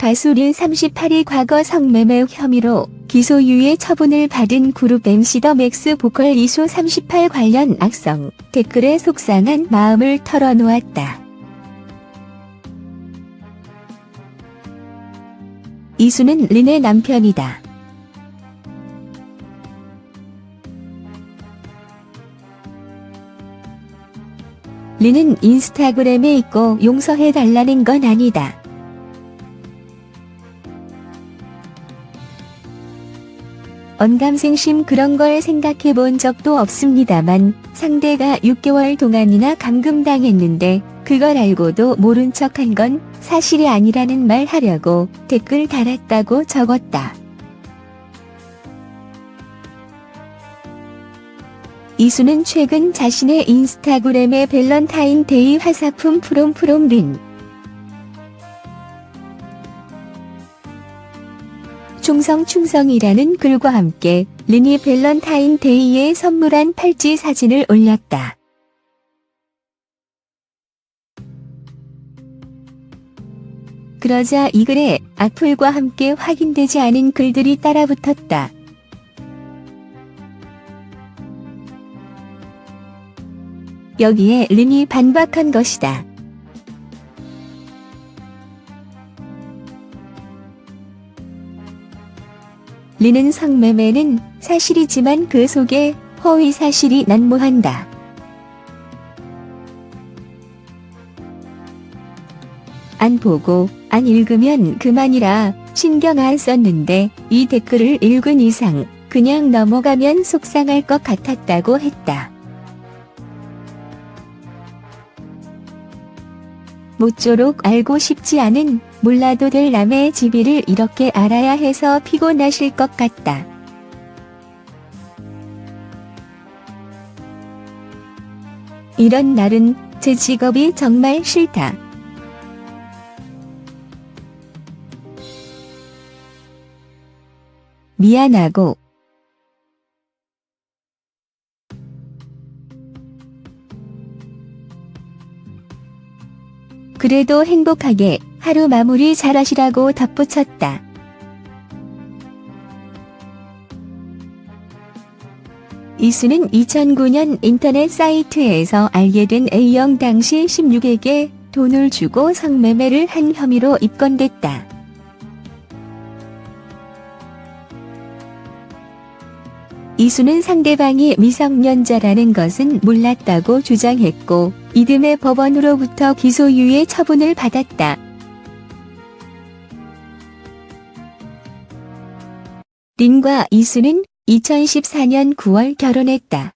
가수 린 38일 과거 성매매 혐의로 기소유예 처분을 받은 그룹 MC 더 맥스 보컬 이수 38 관련 악성 댓글에 속상한 마음을 털어놓았다. 이수는 린의 남편이다. 린은 인스타그램에 있고 용서해달라는 건 아니다. 언감생심 그런 걸 생각해 본 적도 없습니다만 상대가 6개월 동안이나 감금당했는데 그걸 알고도 모른 척한 건 사실이 아니라는 말 하려고 댓글 달았다고 적었다. 이수는 최근 자신의 인스타그램에 밸런타인데이 화사품 프롬프롬 린 충성 충성이라는 글과 함께 린이 밸런타인 데이에 선물한 팔찌 사진을 올렸다. 그러자 이 글에 악플과 함께 확인되지 않은 글들이 따라붙었다. 여기에 린이 반박한 것이다. 린은 성매매는 사실이지만 그 속에 허위 사실이 난무한다. 안 보고 안 읽으면 그만이라 신경 안 썼는데 이 댓글을 읽은 이상 그냥 넘어가면 속상할 것 같았다고 했다. 모쪼록 알고 싶지 않은 몰라도 될 남의 지비를 이렇게 알아야 해서 피곤하실 것 같다. 이런 날은 제 직업이 정말 싫다. 미안하고 그래도 행복하게 하루 마무리 잘 하시라고 덧붙였다. 이수는 2009년 인터넷 사이트에서 알게 된 A형 당시 16에게 돈을 주고 성매매를 한 혐의로 입건됐다. 이수는 상대방이 미성년자라는 것은 몰랐다고 주장했고 이듬해 법원으로부터 기소유예 처분을 받았다. 린과 이수는 2014년 9월 결혼했다.